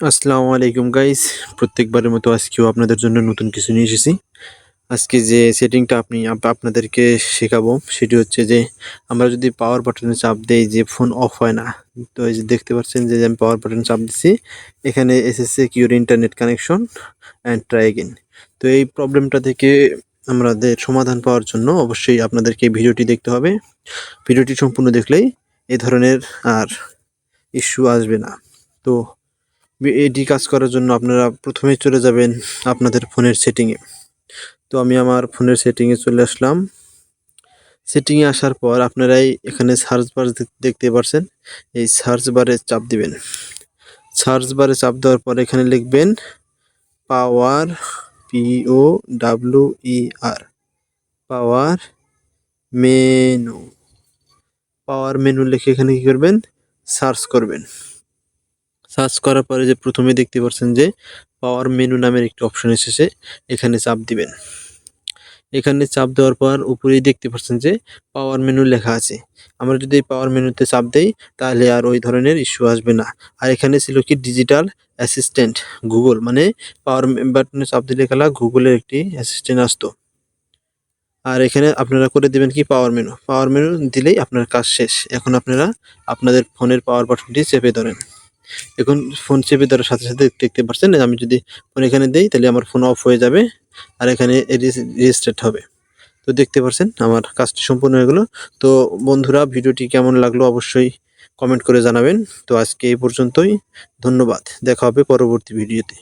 আসসালামু আলাইকুম গাইস প্রত্যেকবারের মতো আজকেও আপনাদের জন্য নতুন কিছু নিয়ে এসেছি। আজকে যে সেটিংটা আপনি, আপ- আপনাদেরকে শেখাবো, সেটি হচ্ছে যে, আমরা যদি পাওয়ার বাটনে চাপ দেই যে ফোন অফ হয় না, তো এই যে দেখতে পাচ্ছেন যে আমি পাওয়ার বাটনে চাপ দিচ্ছি এখানে এসেছে কিউর internet connection and try again তো এই প্রবলেমটা থেকে আমাদের সমাধান পাওয়ার জন্য অবশ্যই আপনাদেরকে ভিডিওটি দেখতে হবে। ভিডিওটি সম্পূর্ণ দেখলেই এ ধরনের আর ইস্যু আসবে না। তো এটি কাজ করার জন্য আপনারা প্রথমে চলে যাবেন আপনাদের ফোনের সেটিংয়ে তো আমি আমার ফোনের সেটিংয়ে চলে আসলাম সেটিংয়ে আসার পর আপনারাই এখানে সার্চ বার দেখতে পারছেন এই সার্চ বারে চাপ দিবেন সার্চ বারে চাপ দেওয়ার পর এখানে লিখবেন power P O W E R power menu power menu লিখে এখানে কী করবেন সার্চ করবেন সার্চ করার পরে যে প্রথমে দেখতে পাচ্ছেন যে পাওয়ার মেনু নামের একটি অপশন এসেছে, এখানে চাপ দিবেন। এখানে চাপ দেওয়ার পর উপরেই দেখতে পাচ্ছেন যে পাওয়ার মেনু লেখা আছে। আমরা যদি পাওয়ার মেনুতে চাপ দেই, তাহলে আর ওই ধরনের ইস্যু আসবে না। আর এখানে ছিল কি ডিজিটাল অ্যাসিস্ট্যান্ট গুগল মানে পাওয়ার বাটনে চাপ দিলে খেলা গুগলের একটি অ্যাসিস্ট্যান্ট আসতো। আর এখানে আপনারা করে দেবেন কি পাওয়ার মেনু পাওয়ার মেনু দিলেই আপনার কাজ শেষ। এখন আপনারা আপনাদের ফোনের পাওয়ার বাটনটি চেপে ধরেন। এখন ফোন চেপে ধরার সাথে সাথে দেখতে পাচ্ছেন আমি যদি ফোন এখানে দেই, তাহলে আমার ফোন অফ হয়ে যাবে আর এখানে রেজিস্টার্ড হবে। তো দেখতে পাচ্ছেন আমার কাজটি সম্পূর্ণ হয়ে গেলো। তো বন্ধুরা, ভিডিওটি কেমন লাগল অবশ্যই কমেন্ট করে জানাবেন। তো আজকে এই পর্যন্তই। ধন্যবাদ। দেখা হবে পরবর্তী ভিডিওতে।